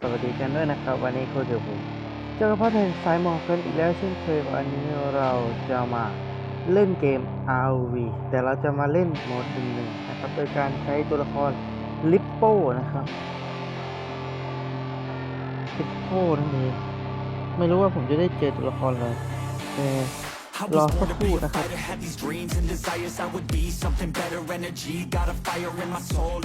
สวัสดีกันด้วยนะครับ วันนี้คุยกับผมเจ้ากระเพาะแทนสายหมอกกันอีกแล้วเช่นเคยวันนี้เราจะมาเล่นเกม RV แต่เราจะมาเล่นโหมดหนึ่งหนึ่งนะครับ โดยการใช้ตัวละครลิปโป้นะครับลิปโป้นั่นเองไม่รู้ว่าผมจะได้เจอตัวละครอะไรแต่ I Rò was born to sắp be phụ a đã khóc. fighter, had these dreams and desires I would be something better, energy Got a fire in my soul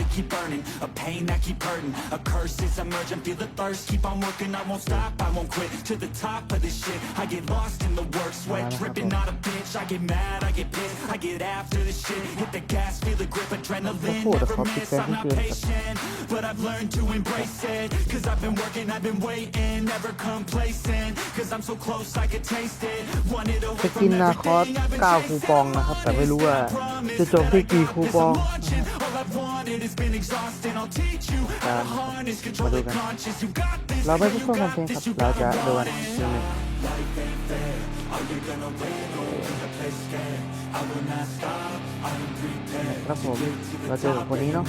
to keep burning A pain that keep hurting, a curse is emerging Feel the thirst, keep on working, I won't stop, I won't quit To the top of this shit, I get lost in the work Sweat Voilà, dripping d'accord. out a bitch, I get mad, I get pissed I get after this shit, hit the gas, feel the grip Adrenaline, Sắp phụ, never đã khóc, miss, thì I'm not xem hết patient But I've learned to embrace it Cause I've been working, I've been waiting Never complacent, cause I'm so close I could taste it Wanted away จะกิน from นาคอส everything I've been 9 คูปองนะครับ แต่ไม่รู้ว่าจะจบที่กี่คูปอง All I've wanted has been exhausting. I'll teach you how to harness, control the conscious. You got this. เราไม่ girl, พูด you เพื่อความ got เพียงค this. รับ You เรา got จะ this. ดวลทีหนึ่ง Are you gonna win or will you play scared? I will not stop. I am prepared. ครับผมเราเจอกับคนนี้เนาะ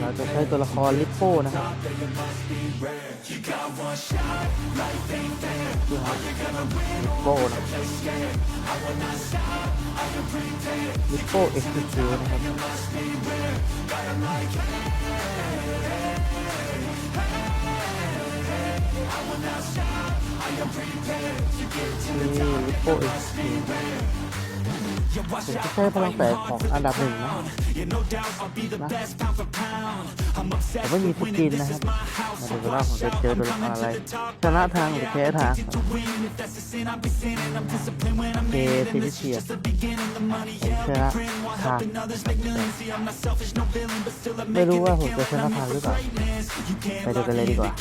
เรา prepared. จะใช้ตัวละครลิปโป้นะครับ That you must be rare. You got one shot. Life ain't fair. ดูครับลิปโป้นะ Play scared. I will not stop. I am prepared. ลิปโป้เอ็กซ์คิวนะครับ นี่ลิโปเอ็กผมจะแค่พลังแตกของอันดับหนึ่งนะนะแต่ไม่มีสกินนะครับมาดูว่าผมจะเจอตัวละครอะไรชนะทางหรือแพ้ทางเคติมิเชียชนะทางไม่รู้ว่าผมจะชนะทางหรือเปล่าไปดูกันเลยดีกว่า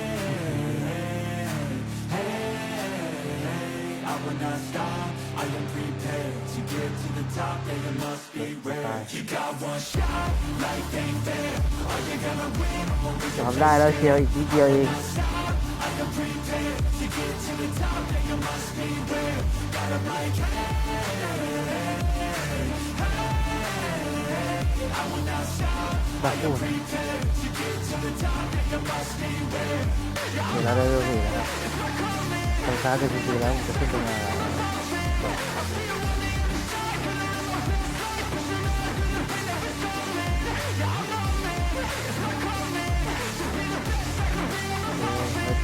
not stop. I am prepared to get to the top. Yeah, you must be rare. You got one shot. Life ain't fair. Are you gonna win or will you ทำได้แล้วเชียวอีกนิดเดียวเอง I am prepared to get to the top. Yeah, you must be rare. Got 'em like, hey, I will not stop. แบบอุ่น Prepared to get to the top. Yeah, you must be rare. เดี๋ยวเราได้เรื่องนี้นะครับ ทางซ้าจะจริงๆแล้วผมจะขึ้นเป็นไงล่ะ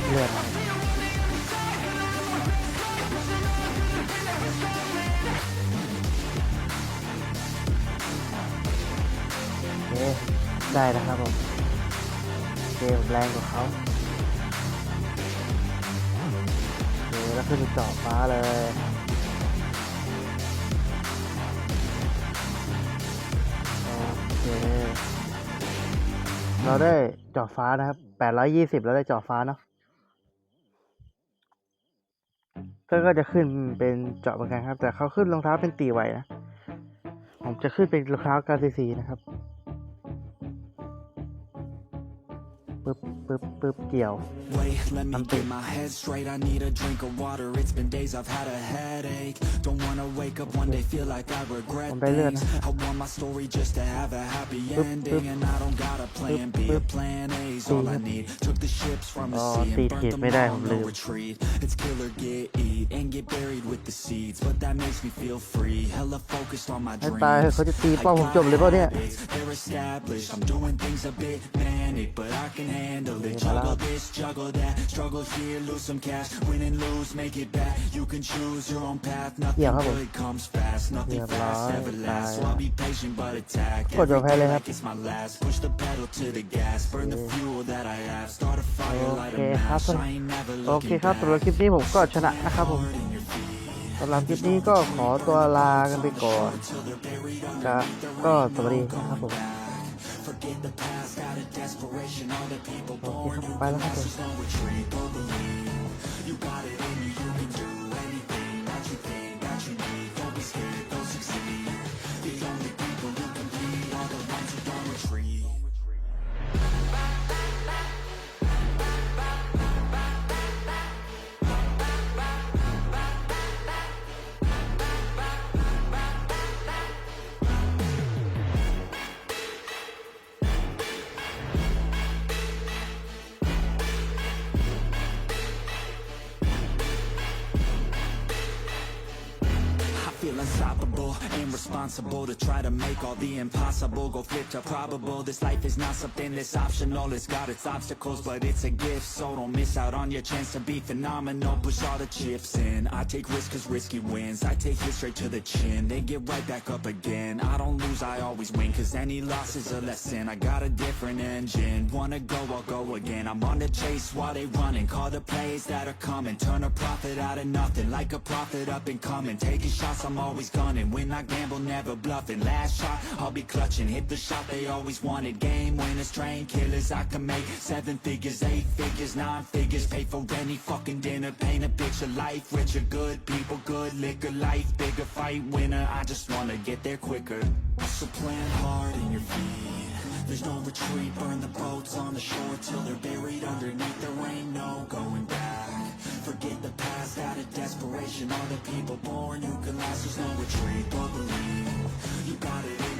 เลือนโอเคได้แล้วครับผมเกมแรงกว่าเขา โอเคแล้วขึ้นเจาะฟ้าเลยโอเคเราได้เจาะฟ้านะครับ820เราได้เจาะฟ้าเนาะเพื่อนก็จะขึ้นเป็นเจาะเหมือนกันครับ แต่เขาขึ้นรองเท้าเป็นตีไวนะ ผมจะขึ้นเป็นรองเท้ากาซีซีนะครับ ปึ๊บปึ๊บปึ๊บเกี่ยว Wait, let me Something. get my head straight. I need a drink of water. It's been days I've had a headache. Don't wanna wake up one day feel like I regret things. I want my story just to have a happy ending And I don't got a plan B, a plan A's all I need. Took the ships from the sea and burnt them all, no retreat. It's killer, get eat and get buried with the seeds But that makes me feel free, hella focused on my dreams. They're established. I'm doing things a bit manic, but I can handle it. Juggle this, juggle that, struggle here, lose some cash. Win and lose, make it back, you can choose your own path, nothing เกี่ยวครับผมเรียบร้อยตายกดจบแไปเลยครับ โอเคครับโอเคครับสำหรับคลิปนี้ผมก็ชนะนะครับผมสำหรับคลิปนี้ก็ขอตัวลากันไปก่อนครัก็สวัสดีครับผมโอเคครับไปแล้วครับผม unstoppable and responsible to try to make all the impossible go flip to probable. This life is not something that's optional. It's got its obstacles, but it's a gift. So don't miss out on your chance to be phenomenal. Push all the chips in. I take risks cause risky wins. I take it straight to the chin, then get right back up again. I don't lose, I always win. Cause any loss is a lesson. I got a different engine. Wanna go, I'll go again. I'm on the chase while they running. Call the plays that are coming. Turn a profit out of nothing. Like a prophet up and coming. Taking shots, I'm always gunning. When I gamble, never bluffing. Last shot, I'll be clutching. Hit the shot they always wanted. Game winners, train killers. I can make seven figures, eight figures, nine figures. Pay for any fucking dinner. Paint a picture. Life richer, good people, good liquor. Life bigger, fight winner. I just wanna get there quicker. So plan hard in your feet. There's no retreat, burn the boats on the shore till they're buried underneath. There motivation All the people born, you can last, as no retreat But believe, you got it